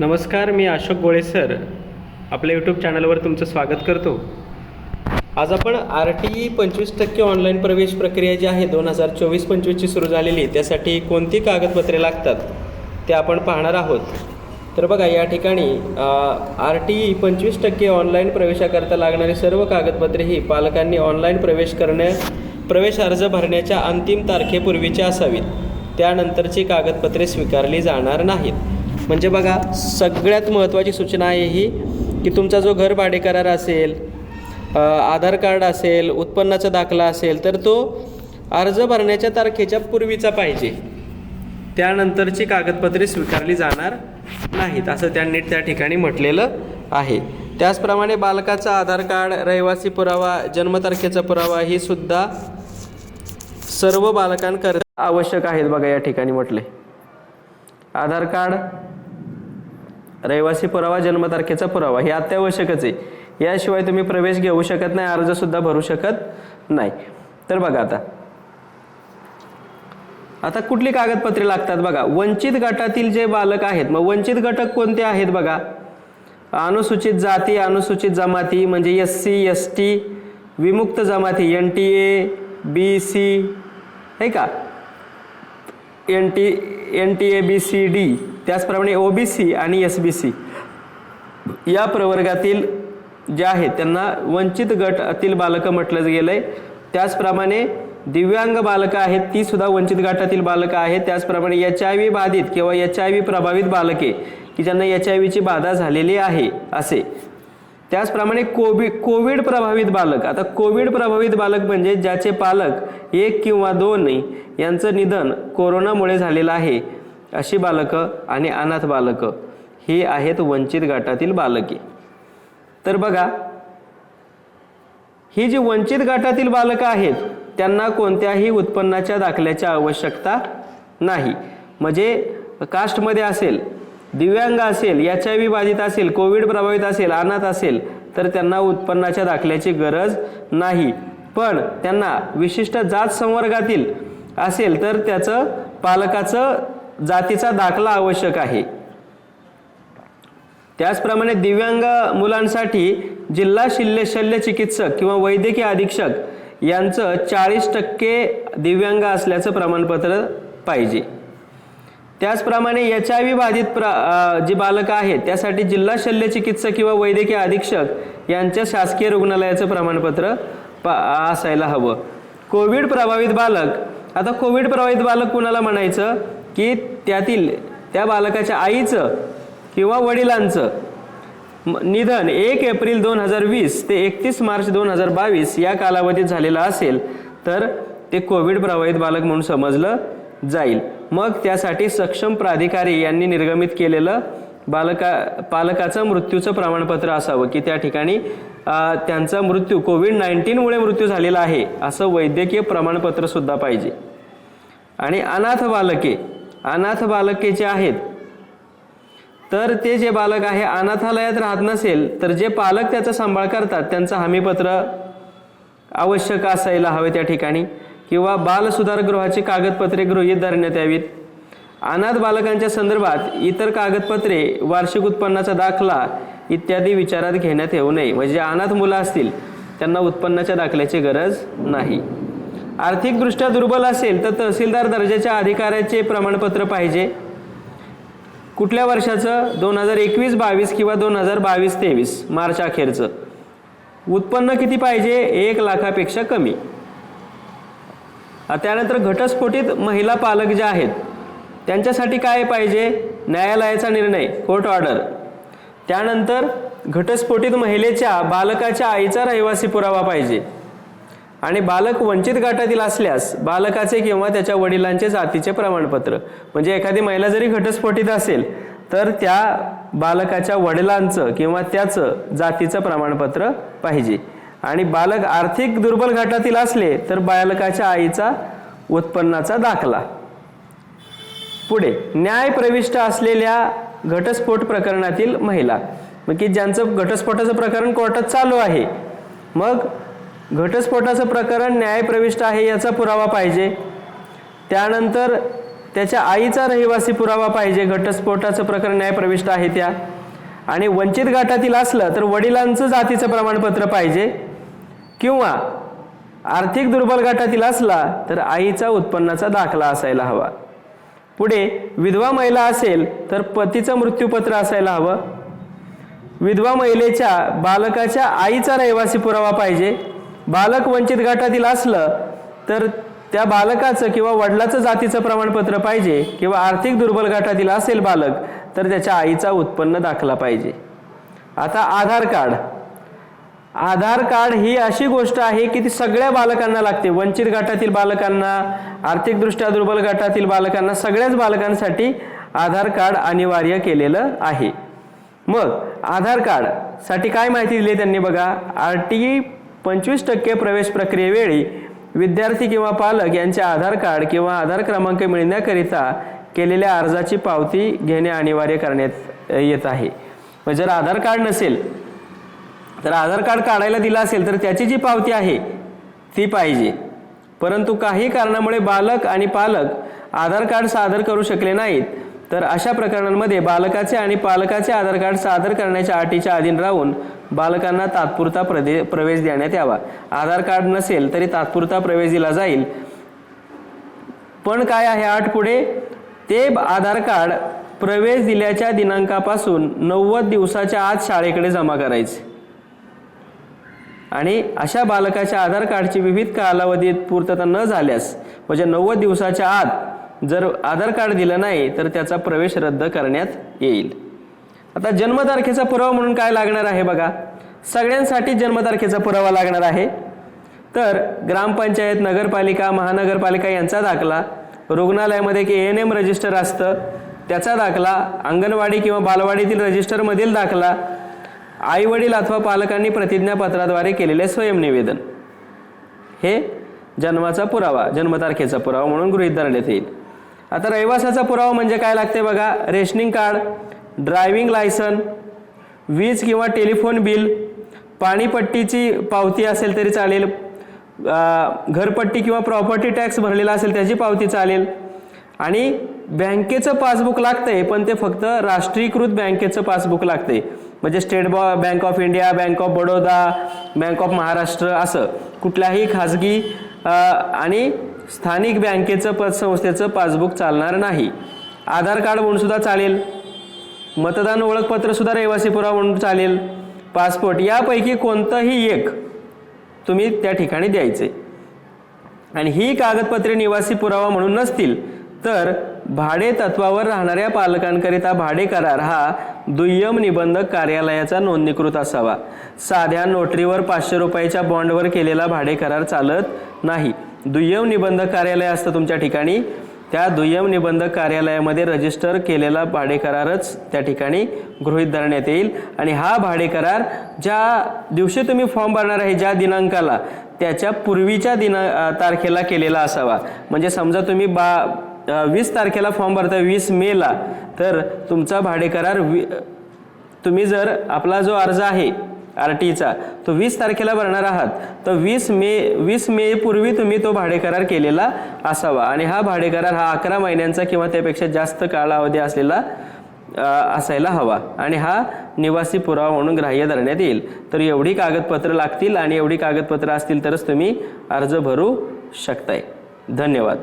नमस्कार मी अशोक गोळे सर. आपल्या यूट्यूब चॅनलवर तुमचं स्वागत करतो. आज आपण आर टी ई पंचवीस टक्के ऑनलाईन प्रवेश प्रक्रिया जी आहे दोन हजार चोवीस पंचवीसची सुरू झालेली त्यासाठी कोणती कागदपत्रे लागतात ते आपण पाहणार आहोत. तर बघा या ठिकाणी आर टी ई पंचवीस टक्के ऑनलाईन प्रवेशाकरता लागणारी सर्व कागदपत्रे ही पालकांनी ऑनलाईन प्रवेश करण्या प्रवेश अर्ज भरण्याच्या अंतिम तारखेपूर्वीची असावीत. त्यानंतरची कागदपत्रे स्वीकारली जाणार नाहीत. म्हणजे बघा सगळ्यात महत्त्वाची सूचना आहे ही की तुमचा जो घर भाडेकरार असेल आधार कार्ड असेल उत्पन्नाचा दाखला असेल तर तो अर्ज भरण्याच्या तारखेच्या पूर्वीचा पाहिजे. त्यानंतरची कागदपत्रे स्वीकारली जाणार नाहीत असं त्यांनी त्या ठिकाणी म्हटलेलं आहे. त्याचप्रमाणे बालकाचा आधार कार्ड रहिवासी पुरावा जन्मतारखेचा पुरावा ही सुद्धा सर्व बालकांकरता आवश्यक आहेत बघा या ठिकाणी म्हटले. आधार कार्ड रहिवासी पुरावा जन्मतारखेचा पुरावा हे अत्यावश्यकच आहे. याशिवाय तुम्ही प्रवेश घेऊ शकत नाही अर्जसुद्धा भरू शकत नाही. तर बघा आता. आता कुठली कागदपत्रे लागतात बघा? वंचित गटातील जे बालक आहेत मग वंचित घटक कोणते आहेत बघा? अनुसूचित जाती अनुसूचित जमाती म्हणजे एस सी एस टी विमुक्त जमाती N T A B C आहे का? N T N T A B C D त्याचप्रमाणे ओ बी सी आणि एस बी सी या प्रवर्गातील जे आहेत त्यांना वंचित गटातील बालकं म्हटलं गेलं आहे त्याचप्रमाणे दिव्यांग बालकं आहेत ती सुद्धा वंचित गटातील बालकं आहेत. त्याचप्रमाणे एच आय व्ही बाधित किंवा एच आय व्ही प्रभावित बालके की ज्यांना एच आय व्हीची बाधा झालेली आहे असे. त्याचप्रमाणे कोविड कोविड प्रभावित बालक. आता कोविड प्रभावित बालक म्हणजे ज्याचे पालक एक किंवा दोन यांचं निधन कोरोनामुळे झालेलं आहे. अशी बालकं आणि अनाथ बालकं ही आहेत वंचित गटातील बालके. तर बघा ही जी वंचित गटातील बालकं आहेत त्यांना कोणत्याही उत्पन्नाच्या दाखल्याची आवश्यकता नाही. म्हणजे कास्टमध्ये असेल दिव्यांग असेल एच आय व्ही बाधित असेल कोविड प्रभावित असेल अनाथ असेल तर त्यांना उत्पन्नाच्या दाखल्याची गरज नाही. पण त्यांना विशिष्ट जात संवर्गातील असेल तर त्याचं पालकाचं जातीचा दाखला आवश्यक आहे. त्याचप्रमाणे दिव्यांग मुलांसाठी जिल्हा शिल्य शल्य चिकित्सक किंवा वैद्यकीय अधीक्षक यांचं चाळीस टक्के दिव्यांग असल्याचं प्रमाणपत्र पाहिजे. त्याचप्रमाणे एच आय व्ही बाधित प्र जी बालकं आहेत त्यासाठी जिल्हा शल्य चिकित्सक किंवा वैद्यकीय अधीक्षक यांच्या शासकीय रुग्णालयाचं प्रमाणपत्र पा असायला हवं. कोविड प्रभावित बालक आता कोविड प्रभावित बालक कुणाला म्हणायचं? की त्यातील त्या बालकाच्या आईचं किंवा वडिलांचं निधन एक एप्रिल दोन हजार वीस ते एकतीस मार्च दोन हजार बावीस या कालावधीत झालेलं असेल तर ते कोविड प्रभावित बालक म्हणून समजलं जाईल. मग त्यासाठी सक्षम प्राधिकारी यांनी निर्गमित केलेलं बालका पालकाचं मृत्यूचं प्रमाणपत्र असावं की त्या ठिकाणी त्यांचा मृत्यू कोविड नाईन्टीनमुळे मृत्यू झालेला आहे असं वैद्यकीय प्रमाणपत्रसुद्धा पाहिजे. आणि अनाथ बालके अनाथ बालके जे आहेत तर ते जे बालक आहे अनाथालयात राहत नसेल तर जे पालक त्याचा सांभाळ करतात त्यांचं हमीपत्र आवश्यक असायला हवे त्या ठिकाणी. किंवा बालसुधारगृहाची कागदपत्रे गृहीत धरण्यात यावीत. अनाथ बालकांच्या संदर्भात इतर कागदपत्रे वार्षिक उत्पन्नाचा दाखला इत्यादी विचारात घेण्यात येऊ नये. म्हणजे अनाथ मुलं असतील त्यांना उत्पन्नाच्या दाखल्याची गरज नाही. आर्थिकदृष्ट्या दुर्बल असेल तर तहसीलदार दर्जाच्या अधिकाऱ्याचे प्रमाणपत्र पाहिजे. कुठल्या वर्षाचं? दोन हजार एकवीस बावीस किंवा दोन हजार बावीस तेवीस मार्च अखेरचं. उत्पन्न किती पाहिजे? एक लाखापेक्षा कमी. त्यानंतर घटस्फोटित महिला पालक ज्या आहेत त्यांच्यासाठी काय पाहिजे? न्यायालयाचा निर्णय कोर्ट ऑर्डर त्यानंतर घटस्फोटित महिलेच्या बालकाच्या आईचा रहिवासी पुरावा पाहिजे. आणि बालक वंचित गटातील असल्यास बालकाचे किंवा त्याच्या वडिलांचे जातीचे प्रमाणपत्र. म्हणजे एखादी महिला जरी घटस्फोटीत असेल तर त्या बालकाच्या वडिलांचं किंवा त्याचं जातीचं प्रमाणपत्र पाहिजे. आणि बालक आर्थिक दुर्बल गटातील असले तर बालकाच्या आईचा उत्पन्नाचा दाखला. पुढे न्याय प्रविष्ट असलेल्या घटस्फोट प्रकरणातील महिला. मग की ज्यांचं घटस्फोटाचं प्रकरण कोर्टात चालू आहे मग घटस्फोटाचं प्रकरण न्यायप्रविष्ट आहे याचा पुरावा पाहिजे. त्यानंतर त्याच्या आईचा रहिवासी पुरावा पाहिजे. घटस्फोटाचं प्रकरण न्यायप्रविष्ट आहे त्या. आणि वंचित गटातील असलं तर वडिलांचं जातीचं प्रमाणपत्र पाहिजे. किंवा आर्थिक दुर्बल गटातील असला तर आईचा उत्पन्नाचा दाखला असायला हवा. पुढे विधवा महिला असेल तर पतीचं मृत्यूपत्र असायला हवं. विधवा महिलेच्या बालकाच्या आईचा रहिवासी पुरावा पाहिजे. बालक वंचित गटातील असलं तर त्या बालकाचं किंवा वडिलाचं जातीचं प्रमाणपत्र पाहिजे किंवा आर्थिक दुर्बल गटातील असेल बालक तर त्याच्या आईचा उत्पन्न दाखला पाहिजे. आता आधार कार्ड. आधार कार्ड ही अशी गोष्ट आहे की ती सगळ्या बालकांना लागते. वंचित गटातील बालकांना आर्थिकदृष्ट्या दुर्बल गटातील बालकांना सगळ्याच बालकांसाठी आधार कार्ड अनिवार्य केलेलं आहे. मग आधार कार्डसाठी काय माहिती दिली त्यांनी बघा? आर टी पंचवीस टक्के प्रवेश प्रक्रियेवेळी विद्यार्थी किंवा पालक यांचे आधार कार्ड किंवा आधार क्रमांक मिळण्याकरिता केलेल्या अर्जाची पावती घेणे अनिवार्य करण्यात येत आहे. मग जर आधार कार्ड नसेल तर आधार कार्ड काढायला दिलं असेल तर त्याची जी पावती आहे ती पाहिजे. परंतु काही कारणामुळे बालक आणि पालक आधार कार्ड सादर करू शकले नाहीत. तर अशा प्रकरणांमध्ये बालकाचे आणि पालकाचे आधार कार्ड सादर करण्याच्या अटीच्या अधीन राहून बालकांना तात्पुरता प्रदे प्रवेश देण्यात यावा. आधार कार्ड नसेल तरी तात्पुरता प्रवेश दिला जाईल. पण काय आहे आठ पुढे? ते आधार कार्ड प्रवेश दिल्याच्या दिनांकापासून नव्वद दिवसाच्या आत शाळेकडे जमा करायचे. आणि अशा बालकाच्या आधार कार्डची विविध कालावधीत पूर्तता न झाल्यास म्हणजे नव्वद दिवसाच्या आत जर आधार कार्ड दिलं नाही तर त्याचा प्रवेश रद्द करण्यात येईल. आता जन्मतारखेचा पुरावा म्हणून काय लागणार आहे बघा. सगळ्यांसाठी जन्मतारखेचा पुरावा लागणार आहे. तर ग्रामपंचायत नगरपालिका महानगरपालिका यांचा दाखला रुग्णालयामध्ये एक ए एन एम रजिस्टर असतं त्याचा दाखला अंगणवाडी किंवा बालवाडीतील रजिस्टरमधील दाखला आई वडील अथवा पालकांनी प्रतिज्ञापत्राद्वारे केलेले स्वयंनिवेदन. हे जन्माचा पुरावा जन्मतारखेचा पुरावा म्हणून गृहीत धरण्यात येईल. आता रहिवासाचा पुरावा म्हणजे काय लागते बघा? रेशनिंग कार्ड ड्रायव्हिंग लायसन वीज किंवा टेलिफोन बिल पाणीपट्टीची पावती असेल तरी चालेल घरपट्टी किंवा प्रॉपर्टी टॅक्स भरलेला असेल त्याची पावती चालेल. आणि बँकेचं पासबुक लागतंय पण ते फक्त राष्ट्रीयकृत बँकेचं पासबुक लागतंय. म्हणजे स्टेट बॉ bank of India bank of Baroda bank of Maharashtra असं. कुठल्याही खाजगी आणि स्थानिक बँकेचं पतसंस्थेचं पासबुक चालणार नाही. आधार कार्ड म्हणून सुद्धा चालेल. मतदान ओळखपत्र सुद्धा रहिवासी पुरावा म्हणून चालेल. पासपोर्ट यापैकी कोणतंही एक तुम्ही त्या ठिकाणी द्यायचे. आणि ही कागदपत्रे निवासी पुरावा म्हणून नसतील तर भाडे तत्वावर राहणाऱ्या पालकांकरिता भाडे करार हा दुय्यम निबंधक कार्यालयाचा नोंदणीकृत असावा. साध्या नोटरीवर पाचशे रुपयाच्या बॉन्डवर केलेला भाडे करार चालत नाही. दुय्यम निबंधक कार्यालय असतं तुमच्या ठिकाणी. त्या दुय्यम निबंधक कार्यालयामध्ये रजिस्टर केलेला भाडे करारच त्या ठिकाणी गृहीत धरण्यात येईल. आणि हा भाडे करार ज्या दिवशी तुम्ही फॉर्म भरणार आहे ज्या दिनांकाला त्याच्या पूर्वीच्या दिना तारखेला केलेला असावा. म्हणजे समजा तुम्ही बा वीस तारखेला फॉर्म भरता वीस मेला तर तुमचा भाडे करार वी तुम्ही जर आपला जो अर्ज आहे आर टीचा तो वीस तारखेला भरणार आहात. तर वीस मे वीस मे पूर्वी तुम्ही तो भाडेकरार केलेला असावा. आणि हा भाडेकरार हा अकरा महिन्यांचा किंवा त्यापेक्षा जास्त कालावधी असलेला असायला हवा. आणि हा निवासी पुरावा म्हणून ग्राह्य धरण्यात येईल. तर एवढी कागदपत्र लागतील आणि एवढी कागदपत्र असतील तरच तुम्ही अर्ज भरू शकताय. धन्यवाद.